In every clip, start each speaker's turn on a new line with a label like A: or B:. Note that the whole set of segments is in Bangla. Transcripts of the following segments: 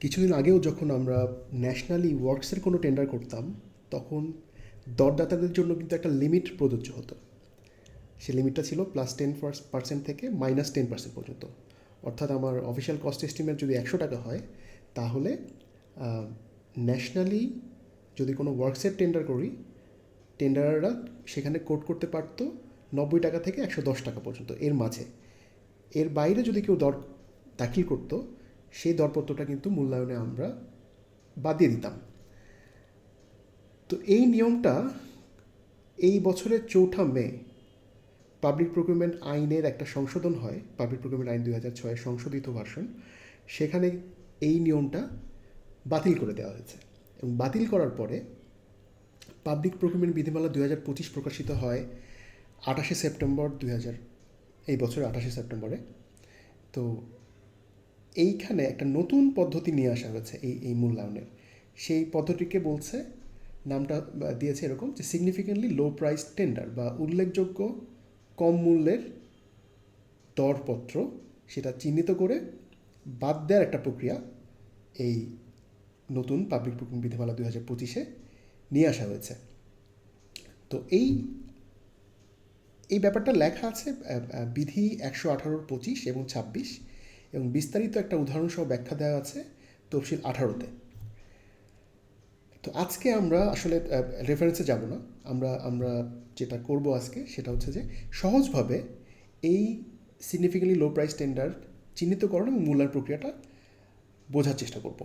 A: কিছুদিন আগেও যখন আমরা ন্যাশনালি ওয়ার্কসের কোনো টেন্ডার করতাম, তখন দরদাতাদের জন্য কিন্তু একটা লিমিট প্রযোজ্য হতো। সে লিমিটটা ছিল প্লাস টেন পার্সেন্ট থেকে মাইনাস টেন পার্সেন্ট পর্যন্ত। অর্থাৎ আমার অফিসিয়াল কস্ট এস্টিমেট যদি একশো টাকা হয়, তাহলে ন্যাশনালি যদি কোনো ওয়ার্কসের টেন্ডার করি টেন্ডাররা সেখানে কোট করতে পারতো নব্বই টাকা থেকে একশো দশ টাকা পর্যন্ত। এর মাঝে। এর বাইরে যদি কেউ দর দাখিল করতো সেই দরপত্রটা কিন্তু মূল্যায়নে আমরা বাদ দিয়ে দিতাম। তো এই নিয়মটা এই বছরের চৌঠা মে পাবলিক প্রকিউরমেন্ট আইনের একটা সংশোধন হয়, পাবলিক প্রকিউরমেন্ট আইন দুই হাজার ছয়ের সংশোধিত ভার্সন। সেখানে এই নিয়মটা বাতিল করে দেওয়া হয়েছে এবং বাতিল করার পরে পাবলিক প্রকিউরমেন্ট বিধিমালা দুই হাজার পঁচিশ প্রকাশিত হয় আঠাশে সেপ্টেম্বর দুই হাজার, এই বছরের আঠাশে সেপ্টেম্বরে। তো এইখানে একটা নতুন পদ্ধতি নিয়ে আসা হয়েছে এই এই মূল্যায়নের। সেই পদ্ধতিকে বলছে, নামটা দিয়েছে এরকম যে সিগনিফিকেন্টলি লো প্রাইস টেন্ডার বা উল্লেখযোগ্য কম মূল্যের দরপত্র সেটা চিহ্নিত করে বাদ দেওয়ার একটা প্রক্রিয়া এই নতুন পাবলিক বুকিং বিধিমালা দুই হাজার পঁচিশে নিয়ে আসা হয়েছে। তো এই এই ব্যাপারটা লেখা আছে বিধি একশো আঠারোর পঁচিশ এবং ছাব্বিশ। এবং বিস্তারিত একটা উদাহরণসহ ব্যাখ্যা দেওয়া আছে তফসিল আঠারোতে। তো আজকে আমরা আসলে রেফারেন্সে যাব না। আমরা আমরা যেটা করব আজকে সেটা হচ্ছে যে সহজভাবে এই সিগনিফিকেন্টলি লো প্রাইস টেন্ডার চিহ্নিতকরণ এবং মূল্যায়ন প্রক্রিয়াটা বোঝার চেষ্টা করব।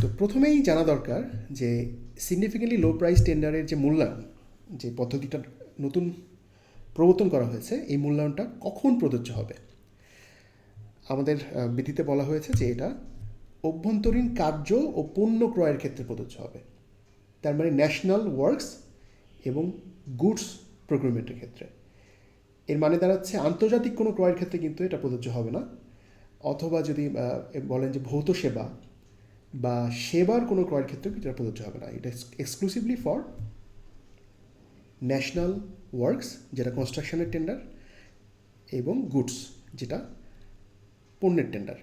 A: তো প্রথমেই জানা দরকার যে সিগনিফিকেন্টলি লো প্রাইস টেন্ডারের যে মূল্যায়ন, যে পদ্ধতিটা নতুন প্রবর্তন করা হয়েছে, এই মূল্যায়নটা কখন প্রযোজ্য হবে? আমাদের বিধিতে বলা হয়েছে যে এটা অভ্যন্তরীণ কার্য ও পণ্য ক্রয়ের ক্ষেত্রে প্রযোজ্য হবে। তার মানে ন্যাশনাল ওয়ার্কস এবং গুডস প্রক্রিউমেন্টের ক্ষেত্রে। এর মানে দাঁড়াচ্ছে আন্তর্জাতিক কোনো ক্রয়ের ক্ষেত্রে কিন্তু এটা প্রযোজ্য হবে না। অথবা যদি বলেন যে ভৌত সেবা বা সেবার কোনো ক্রয়ের ক্ষেত্রেও এটা প্রযোজ্য হবে না। এটা এক্সক্লুসিভলি ফর ন্যাশনাল ওয়ার্কস যেটা কনস্ট্রাকশনের টেন্ডার এবং গুডস যেটা পণ্যের টেন্ডার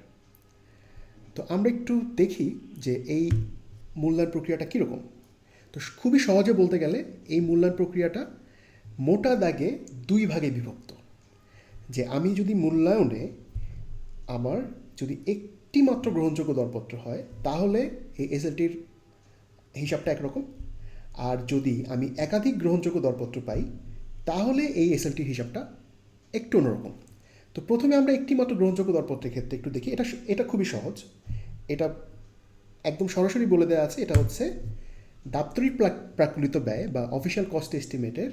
A: তো আমরা একটু দেখি যে এই মূল্যায়ন প্রক্রিয়াটা কীরকম। তো খুবই সহজে বলতে গেলে এই মূল্যায়ন প্রক্রিয়াটা মোটা দাগে দুই ভাগে বিভক্ত। যে আমি যদি মূল্যায়নে আমার যদি একটি মাত্র গ্রহণযোগ্য দরপত্র হয়, তাহলে এই এসএলটির হিসাবটা একরকম। আর যদি আমি একাধিক গ্রহণযোগ্য দরপত্র পাই, তাহলে এই এসএলটির হিসাবটা একটু অন্যরকম। তো প্রথমে আমরা একটি মাত্র গ্রহণযোগ্য দরপত্রের ক্ষেত্রে একটু দেখি। এটা এটা খুবই সহজ। এটা একদম সরাসরি বলে দেওয়া আছে, এটা হচ্ছে দাপ্তরিক প্রাকুলিত ব্যয় বা অফিসিয়াল কস্ট এস্টিমেটের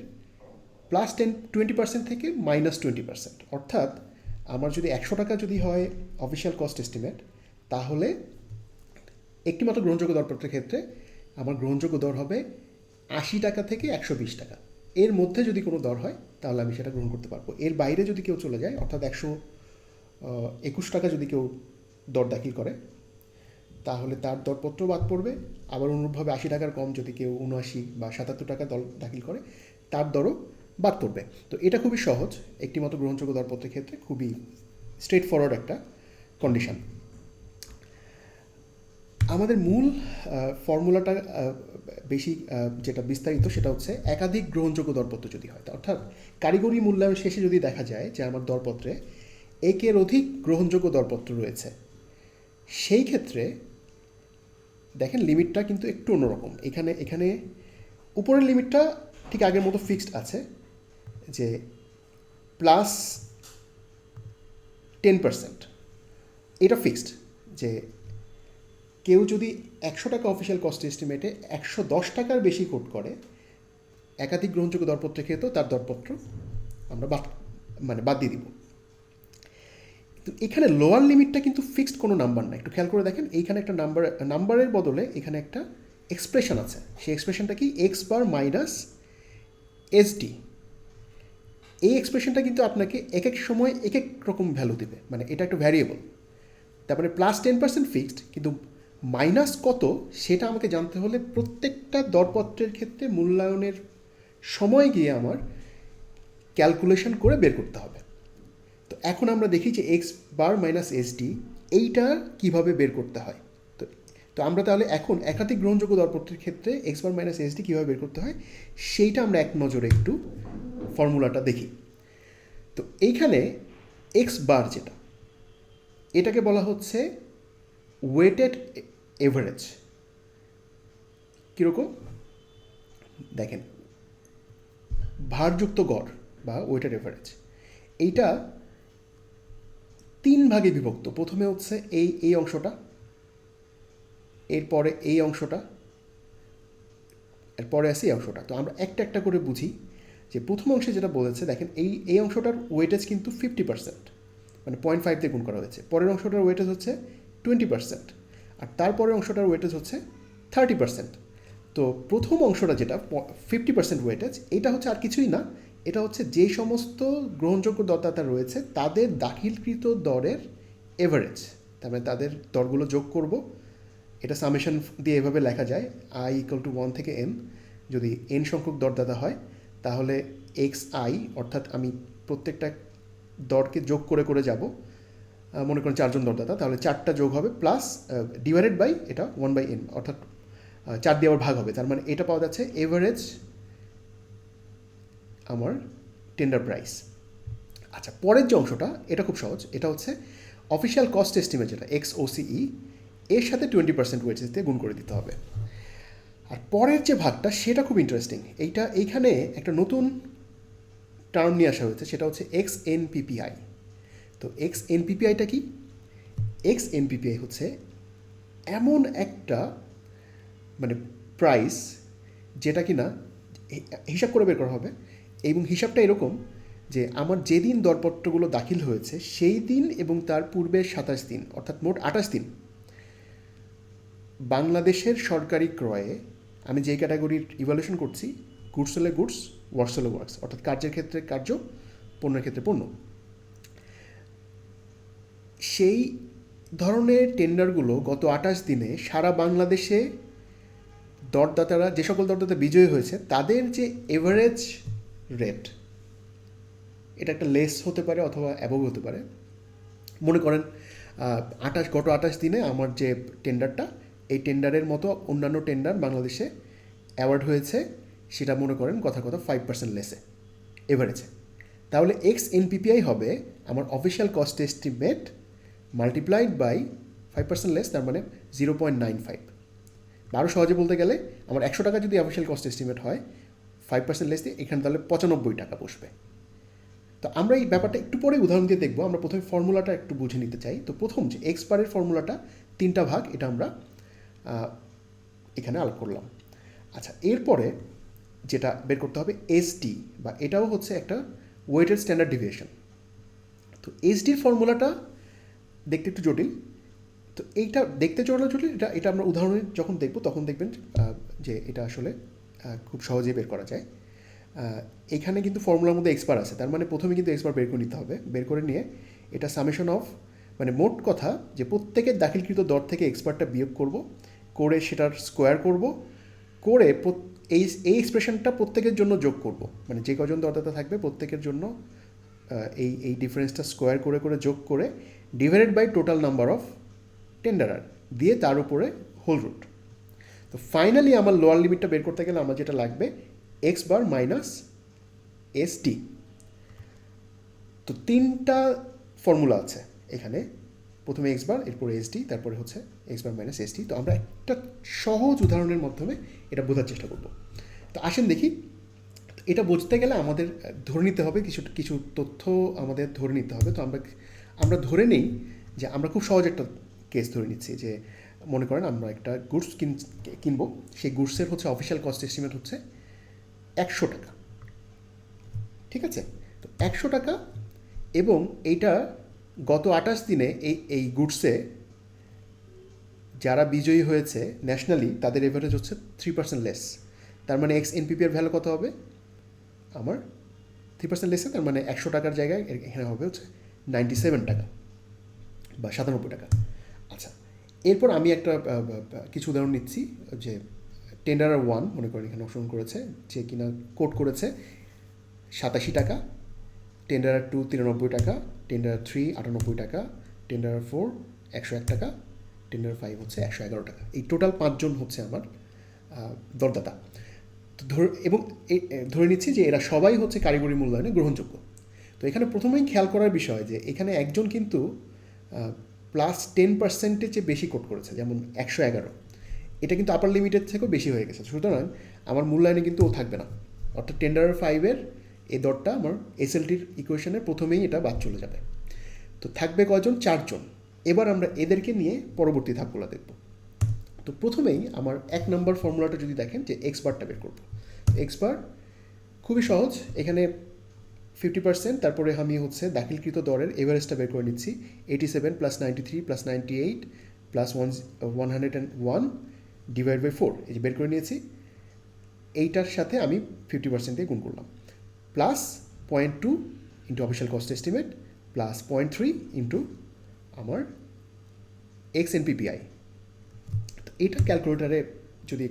A: প্লাস টেন টোয়েন্টি পার্সেন্ট থেকে মাইনাস টোয়েন্টি পার্সেন্ট অর্থাৎ আমার যদি একশো টাকা যদি হয় অফিসিয়াল কস্ট এস্টিমেট তাহলে একটি মাত্র গ্রহণযোগ্য দরপত্রের ক্ষেত্রে আমার গ্রহণযোগ্য দর হবে আশি টাকা থেকে একশো বিশ টাকা। এর মধ্যে যদি কোনো দর হয়, তাহলে আমি সেটা গ্রহণ করতে পারব। এর বাইরে যদি কেউ চলে যায়, অর্থাৎ একশো একুশ টাকা যদি কেউ দর দাখিল করে, তাহলে তার দরপত্র বাদ পড়বে। আবার অনুরূপভাবে আশি টাকার কম যদি কেউ উনআশি বা সাতাত্তর টাকা দর দাখিল করে, তার দরও বাদ পড়বে। তো এটা খুবই সহজ। একটি মতো গ্রহণযোগ্য দরপত্রের ক্ষেত্রে খুবই স্ট্রেট ফরওয়ার্ড একটা কন্ডিশন আমাদের মূল ফর্মুলাটা বেশি যেটা বিস্তারিত সেটা হচ্ছে একাধিক গ্রহণযোগ্য দরপত্র যদি হয়। অর্থাৎ কারিগরি মূল্যায়ন শেষে যদি দেখা যায় যে আমার দরপত্রে একের অধিক গ্রহণযোগ্য দরপত্র রয়েছে, সেই ক্ষেত্রে দেখেন লিমিটটা কিন্তু একটু অন্যরকম। এখানে এখানে উপরের লিমিটটা ঠিক আগের মতো ফিক্সড আছে যে প্লাস টেন পার্সেন্ট এটা ফিক্সড যে কেউ যদি একশো টাকা অফিসিয়াল কস্ট এস্টিমেটে একশো দশ টাকার বেশি কোট করে, একাধিক গ্রহণযোগ্য দরপত্রের ক্ষেত্রেও তার দরপত্র আমরা বাদ মানে বাদ দিয়ে দিব। তো এখানে লোয়ার লিমিটটা কিন্তু ফিক্সড কোনো নাম্বার না। একটু খেয়াল করে দেখেন, এইখানে একটা নাম্বার নাম্বারের বদলে এখানে একটা এক্সপ্রেশন আছে। সেই এক্সপ্রেশনটা কি? এক্স বার মাইনাস এসডি এই এক্সপ্রেশনটা কিন্তু আপনাকে এক এক সময় এক এক রকম ভ্যালু দেবে। মানে এটা একটা ভ্যারিয়েবল তারপরে প্লাস টেন পার্সেন্ট ফিক্সড কিন্তু মাইনাস কত সেটা আমাকে জানতে হলে প্রত্যেকটা দরপত্রের ক্ষেত্রে মূল্যায়নের সময় গিয়ে আমার ক্যালকুলেশন করে বের করতে হবে। তো এখন আমরা দেখি যে X bar minus S D, এইটা কীভাবে বের করতে হয়? তো তো আমরা তাহলে এখন একাধিক গ্রহণযোগ্য দরপত্রের ক্ষেত্রে এক্স বার মাইনাস এসডি কীভাবে বের করতে হয়, সেইটা আমরা এক নজরে একটু ফর্মুলাটা দেখি। তো এইখানে এক্স বার যেটা, এটাকে বলা হচ্ছে ওয়েটেড এভারেজ কীরকম? দেখেন, ভারযুক্ত গড় বা ওয়েটেড এভারেজ এইটা তিন ভাগে বিভক্ত। প্রথমে হচ্ছে এই এই অংশটা, এরপরে এই অংশটা, এরপরে আসি এই অংশটা। তো আমরা একটা একটা করে বুঝি যে প্রথম অংশে যেটা বলেছে, দেখেন এই এই অংশটার ওয়েটেজ কিন্তু ফিফটি পার্সেন্ট মানে পয়েন্ট ফাইভ দিয়ে গুণ করা হয়েছে। পরের অংশটার ওয়েটেজ হচ্ছে টোয়েন্টি পার্সেন্ট আর তারপরের অংশটার ওয়েটেজ হচ্ছে থার্টি পার্সেন্ট তো প্রথম অংশটা যেটা ফিফটি পার্সেন্ট ওয়েটেজ এটা হচ্ছে আর কিছুই না, এটা হচ্ছে যে সমস্ত গ্রহণযোগ্য দরদাতা রয়েছে, তাদের দাখিলকৃত দরের এভারেজ তার মানে তাদের দরগুলো যোগ করব। এটা সামেশন দিয়ে এভাবে লেখা যায় আই ইকুয়াল টু ওয়ান থেকে এন যদি এন সংখ্যক দরদাতা হয়, তাহলে এক্স আই অর্থাৎ আমি প্রত্যেকটা দরকে যোগ করে করে যাব। মনে করেন চারজন দরদাতা, তাহলে চারটা যোগ হবে প্লাস ডিভাইডেড বাই এটা ওয়ান বাই এন অর্থাৎ চার দিয়ে আবার ভাগ হবে। তার মানে এটা পাওয়া যাচ্ছে এভারেজ আমার টেন্ডার প্রাইস আচ্ছা পরের যে অংশটা, এটা খুব সহজ, এটা হচ্ছে অফিসিয়াল কস্ট এস্টিমেট যেটা এক্স ওসিই এর সাথে টোয়েন্টি পার্সেন্ট ওয়েজেস দিয়ে গুণ করে দিতে হবে। আর পরের যে ভাগটা, সেটা খুব ইন্টারেস্টিং এইটা এইখানে একটা নতুন টার্ম নিয়ে আসা হয়েছে, সেটা হচ্ছে এক্স এনপিপিআই তো এক্স এনপিপিআইটা কি? এক্স এনপিপিআই হচ্ছে এমন একটা মানে প্রাইস যেটা কি না হিসাব করে বের করা হবে এবং হিসাবটা এরকম যে আমার যেদিন দরপত্রগুলো দাখিল হয়েছে সেই দিন এবং তার পূর্বের সাতাশ দিন, অর্থাৎ মোট আঠাশ দিন। বাংলাদেশের সরকারি ক্রয়ে আমি যেই ক্যাটাগরির ইভ্যালুয়েশন করছি গুডস হলে গুডস ওয়ার্কস হলে ওয়ার্কস অর্থাৎ কার্যের ক্ষেত্রে কার্য, পণ্যের ক্ষেত্রে পণ্য। সেই ধরনের টেন্ডারগুলো গত আঠাশ দিনে সারা বাংলাদেশে দরদাতারা, যে সকল দরদাতা বিজয়ী হয়েছে, তাদের যে এভারেজ রেট এটা একটা লেস হতে পারে অথবা অ্যাবভ হতে পারে। মনে করেন আঠাশ, গত আঠাশ দিনে আমার যে টেন্ডারটা, এই টেন্ডারের মতো অন্যান্য টেন্ডার বাংলাদেশে অ্যাওয়ার্ড হয়েছে, সেটা মনে করেন কথা কথা ফাইভ পার্সেন্ট লেসে এভারেজে তাহলে এক্স এনপিপিআই হবে আমার official cost estimate multiplied by five percent less তার মানে জিরো পয়েন্ট নাইন ফাইভ আরও সহজে বলতে গেলে, আমার একশো টাকা যদি অফিসিয়াল কস্ট এস্টিমেট হয় ফাইভ পার্সেন্ট লেস দিয়ে এখানে তাহলে পঁচানব্বই টাকা বসবে। তো আমরা এই ব্যাপারটা একটু পরে উদাহরণ দিয়ে দেখব। আমরা প্রথমে ফর্মুলাটা একটু বুঝে নিতে চাই। তো প্রথম যে এক্স বারের ফর্মুলাটা তিনটা ভাগ, এটা আমরা এখানে আলাপ করলাম। আচ্ছা এরপরে যেটা বের করতে হবে এসডি বা এটাও হচ্ছে একটা ওয়েটেড স্ট্যান্ডার্ড ডিভিয়েশন তো এসডির ফর্মুলাটা দেখতে একটু জটিল। তো এইটা দেখতে জটিল জটিল, এটা এটা আমরা উদাহরণে যখন দেখব তখন দেখবেন যে এটা আসলে খুব সহজেই বের করা যায়। এখানে কিন্তু ফর্মুলার মধ্যে এক্সপার আছে, তার মানে প্রথমে কিন্তু এক্সপার বের করে নিতে হবে। বের করে নিয়ে এটা সামেশন অফ মানে মোট কথা যে প্রত্যেকের দাখিলকৃত দর থেকে এক্সপার্টটা বিয়োগ করব, করে সেটার স্কোয়ার করব, করে এই এই এক্সপ্রেশনটা প্রত্যেকের জন্য যোগ করব। মানে যে কজন দরদাতা থাকবে প্রত্যেকের জন্য এই এই ডিফারেন্সটা স্কোয়ার করে করে যোগ করে divided by total number of tenderer দিয়ে তার উপরে হোল রুট তো ফাইনালি আমার লোয়ার লিমিটটা বের করতে গেলে আমার যেটা লাগবে x bar minus s t তো তিনটা ফর্মুলা আছে এখানে। প্রথমে এক্স বার এরপরে এস ডি তারপরে হচ্ছে x bar minus s t তো আমরা একটা সহজ উদাহরণের মাধ্যমে এটা বোঝার চেষ্টা করব। তো আসেন দেখি, এটা বুঝতে গেলে আমাদের ধরে নিতে হবে, কিছু কিছু তথ্য আমাদের ধরে নিতে হবে। তো আমরা আমরা ধরে নেই যে আমরা খুব সহজ একটা কেস ধরে নিচ্ছি যে মনে করেন আমরা একটা গুডস কিন, কিনবো, সেই গুডসের হচ্ছে অফিসিয়াল কস্ট এস্টিমেট হচ্ছে একশো টাকা। ঠিক আছে? তো একশো টাকা এবং এইটা গত আঠাশ দিনে এই এই গুডসে যারা বিজয়ী হয়েছে ন্যাশনালি তাদের এভারেজ হচ্ছে থ্রি পার্সেন্ট লেস তার মানে এক্স এনপিপি এর ভ্যালু কত হবে? আমার থ্রি পার্সেন্ট লেসে তার মানে একশো টাকার জায়গায় এখানে হবে হচ্ছে নাইনটি সেভেন টাকা বা সাতানব্বই টাকা। আচ্ছা এরপর আমি একটা কিছু উদাহরণ নিচ্ছি যে টেন্ডার ওয়ান মনে করেন এখানে অংশগ্রহণ করেছে, যে কিনা কোট করেছে, সাতাশি টাকা টেন্ডার টু তিরানব্বই টাকা টেন্ডার থ্রি আটানব্বই টাকা টেন্ডার ফোর একশো এক টাকা টেন্ডার ফাইভ হচ্ছে একশো এগারো টাকা। এই টোটাল পাঁচজন হচ্ছে আমার দরদাতা। ধর, এবং ধরে নিচ্ছি যে এরা সবাই হচ্ছে কারিগরি মূল্যায়নে গ্রহণযোগ্য। তো এখানে প্রথমেই খেয়াল করার বিষয় যে এখানে একজন কিন্তু প্লাস টেন পার্সেন্টের চেয়ে বেশি কোট করেছে, যেমন একশো এগারো। এটা কিন্তু আপার লিমিটের থেকেও বেশি হয়ে গেছে। সুতরাং আমার মূল্যায়নে কিন্তু ও থাকবে না। অর্থাৎ টেন্ডার ফাইভের এই দরটা আমার এসএলটির ইকুয়েশনের প্রথমেই এটা বাদ চলে যাবে। তো থাকবে কয়জন চারজন। এবার আমরা এদেরকে নিয়ে পরবর্তী ধাপগুলো দেখব। তো প্রথমেই আমার এক নম্বর ফর্মুলাটা যদি দেখেন যে এক্সপার্টটা বের করব। এক্সপার্ট খুবই সহজ। এখানে ফিফটি পার্সেন্ট তারপরে আমি হচ্ছে দাখিলকৃত দরের এভারেজটা বের করে নিচ্ছি eighty seven plus ninety three plus ninety eight plus one one hundred and one divide by four এই যে বের করে নিয়েছি। এইটার সাথে আমি ফিফটি পার্সেন্ট দিয়ে গুণ করলাম। Plus point two into official cost estimate plus point three into আমার এক্স এন পিপিআই তো এটা ক্যালকুলেটারে যদি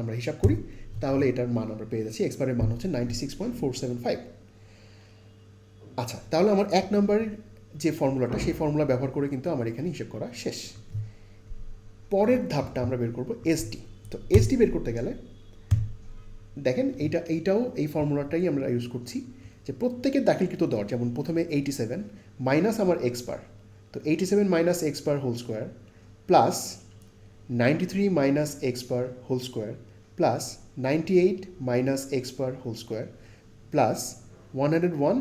A: আমরা হিসাব করি, তাহলে এটার মান আমরা পেয়ে যাচ্ছি। এক্সপারের মান হচ্ছে ninety six point four seven five আচ্ছা তাহলে আমার এক নম্বরের যে ফর্মুলাটা, সেই ফর্মুলা ব্যবহার করে কিন্তু আমার এখানে হিসেব করা শেষ। পরের ধাপটা আমরা বের করব এসটি তো এসটি বের করতে গেলে, দেখেন এইটা, এইটাও এই ফর্মুলাটাই আমরা ইউজ করছি যে প্রত্যেকের দাখিলকৃত দর, যেমন প্রথমে এইটি সেভেন মাইনাস আমার এক্স বার তো eighty seven minus x bar whole square plus ninety three minus x bar whole square plus ninety eight minus x bar whole square plus one hundred one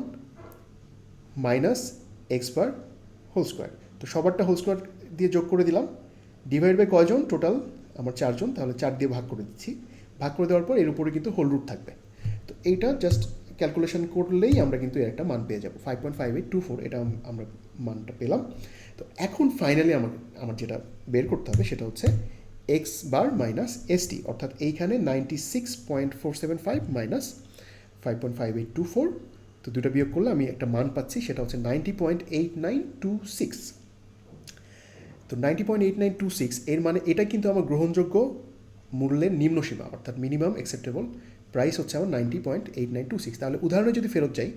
A: minus x bar whole square তো সবারটা হোল স্কোয়ার দিয়ে যোগ করে দিলাম। ডিভাইড বাই কয়জন? টোটাল আমার চারজন, তাহলে চার দিয়ে ভাগ করে দিচ্ছি। ভাগ করে দেওয়ার পর এর উপরে কিন্তু হোল রুট থাকবে। তো এইটা জাস্ট ক্যালকুলেশন করলেই আমরা কিন্তু এর একটা মান পেয়ে যাব। Five point five eight two four এটা আম- আমরা মানটা পেলাম। তো এখন ফাইনালি আমার আমার যেটা বের করতে হবে সেটা হচ্ছে এক্স বার মাইনাস এসটি অর্থাৎ এইখানে ninety six point four seven five minus five point five eight two four তো দুটো বিয়োগ করলে আমি একটা মান পাচ্ছি, সেটা হচ্ছে ninety point eight nine two six তো ninety point eight nine two six এর মানে এটা কিন্তু আমার গ্রহণযোগ্য মূল্যের নিম্ন সীমা, অর্থাৎ মিনিমাম অ্যাকসেপ্টেবল প্রাইস হচ্ছে আমার ninety point eight nine two six তাহলে উদাহরণে যদি ফেরত যাই,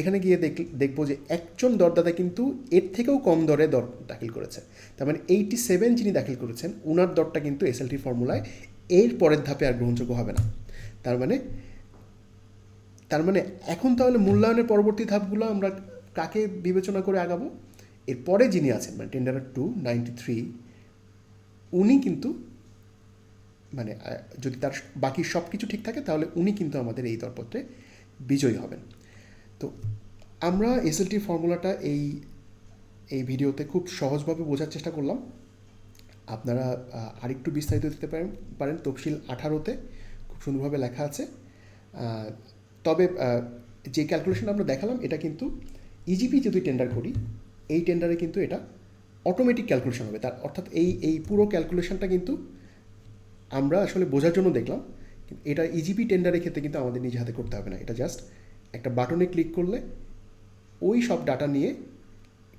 A: এখানে গিয়ে দেখ দেখব যে একজন দরদাতা কিন্তু এর থেকেও কম দরে দর দাখিল করেছে। তার মানে এইটি সেভেন যিনি দাখিল করেছেন ওনার দরটা কিন্তু এসএলটি ফর্মুলায় এর পরের ধাপে আর গ্রহণযোগ্য হবে না। তার মানে তার মানে এখন তাহলে মূল্যায়নের পরবর্তী ধাপগুলো আমরা কাকে বিবেচনা করে আগাবো? এরপরে যিনি আছেন মানে টেন্ডার টু নাইনটি থ্রি, উনি কিন্তু মানে যদি তার বাকি সব কিছু ঠিক থাকে, তাহলে উনি কিন্তু আমাদের এই দরপত্রে বিজয়ী হবেন। তো আমরা এসএলটি ফর্মুলাটা এই এই ভিডিওতে খুব সহজভাবে বোঝার চেষ্টা করলাম। আপনারা আরেকটু বিস্তারিত দিতে পারেন পারেন। তফসিল আঠারোতে খুব সুন্দরভাবে লেখা আছে। তবে যে ক্যালকুলেশন আমরা দেখালাম, এটা কিন্তু ইজিপি যদি টেন্ডার করি, এই টেন্ডারে কিন্তু এটা অটোমেটিক ক্যালকুলেশন হবে। তার অর্থাৎ এই এই পুরো ক্যালকুলেশনটা কিন্তু আমরা আসলে বোঝার জন্য দেখলাম এটা ইজিপি টেন্ডারের ক্ষেত্রে কিন্তু আমাদের নিজে হাতে করতে হবে না। এটা জাস্ট একটা বাটনে ক্লিক করলে ওই সব ডাটা নিয়ে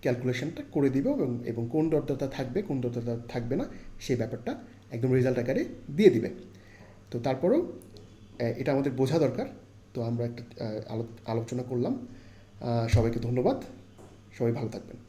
A: ক্যালকুলেশনটা করে দিবে এবং এবং কোন দরদাতা থাকবে, কোন দরদাতা থাকবে না সেই ব্যাপারটা একদম রেজাল্ট আকারে দিয়ে দিবে। তো তারপরেও এটা আমাদের বোঝা দরকার। তো আমরা একটা আলো- আলোচনা করলাম। সবাইকে ধন্যবাদ। সবাই ভালো থাকবেন।